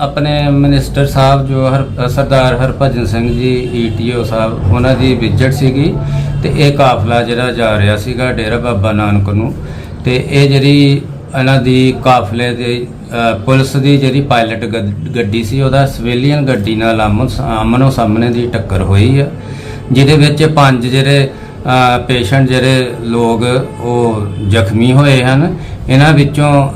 ਆਪਣੇ ਮਿਨਿਸਟਰ ਸਾਹਿਬ ਜੋ ਹਰ ਸਰਦਾਰ ਹਰਭਜਨ ਸਿੰਘ ਜੀ ਈਟੀਓ ਸਾਹਿਬ, ਉਹਨਾਂ ਦੀ ਵਿਜਟ ਸੀਗੀ ਤੇ ਇਹ ਕਾਫਲਾ ਜਿਹੜਾ ਜਾ ਰਿਹਾ ਸੀਗਾ ਡੇਰਾ ਬਾਬਾ ਨਾਨਕ ਨੂੰ ਤੇ ਇਹ ਜਿਹੜੀ ਇਹਨਾਂ ਦੀ ਕਾਫਲੇ ਦੇ ਪੁਲਿਸ ਦੀ ਜਿਹੜੀ ਪਾਇਲਟ ਗੱਡ- ਗੱਡੀ ਸੀ, ਉਹਦਾ ਸਿਵਿਲੀਅਨ ਗੱਡੀ ਨਾਲ ਆਮੋ, ਆਮਨੋ ਸਾਹਮਣੇ ਦੀ ਟੱਕਰ ਹੋਈ ਆ, ਜਿਹਦੇ ਵਿੱਚ ਪੰਜ ਜਿਹੜੇ ਪੇਸ਼ੈਂਟ ਜਿਹੜੇ ਲੋਕ ਉਹ ਜ਼ਖਮੀ ਹੋਏ ਹਨ। ਇਹਨਾਂ ਵਿੱਚੋਂ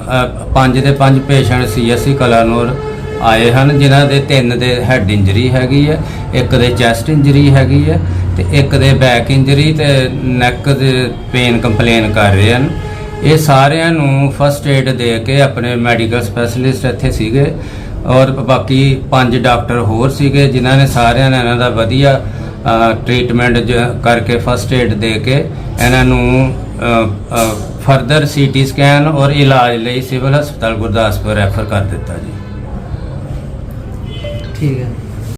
ਪੰਜ ਦੇ ਪੰਜ ਪੇਸ਼ੈਂਟ ਸੀਐਸਸੀ ਕਲਾਨੌਰ ਆਏ ਹਨ ਜਿਨ੍ਹਾਂ ਦੇ ਤਿੰਨ ਦੇ ਹੈਡ ਇੰਜਰੀ ਹੈਗੀ ਹੈ, ਇੱਕ ਦੇ ਚੈਸਟ ਇੰਜਰੀ ਹੈਗੀ ਹੈ ਤੇ ਇੱਕ ਦੇ ਬੈਕ ਇੰਜਰੀ ਤੇ ਨੈਕ ਦੇ ਪੇਨ ਕੰਪਲੇਨ ਕਰ ਰਹੇ ਹਨ। ਇਹ ਸਾਰਿਆਂ ਨੂੰ ਫਸਟ ਏਡ ਦੇ ਕੇ ਆਪਣੇ ਮੈਡੀਕਲ ਸਪੈਸ਼ਲਿਸਟ ਇੱਥੇ ਸੀਗੇ ਔਰ ਬਾਕੀ ਪੰਜ ਡਾਕਟਰ ਹੋਰ ਸੀਗੇ ਜਿਨ੍ਹਾਂ ਨੇ ਸਾਰਿਆਂ ਨੇ ਇਹਨਾਂ ਦਾ ਵਧੀਆ ਟ੍ਰੀਟਮੈਂਟ ਕਰਕੇ ਫਸਟ ਏਡ ਦੇ ਕੇ ਇਹਨਾਂ ਨੂੰ ਫਰਦਰ ਸੀਟੀ ਸਕੈਨ ਔਰ ਇਲਾਜ ਲਈ ਸਿਵਲ ਹਸਪਤਾਲ ਗੁਰਦਾਸਪੁਰ ਰੈਫਰ ਕਰ ਦਿੱਤਾ ਜੀ। ਠੀਕ ਹੈ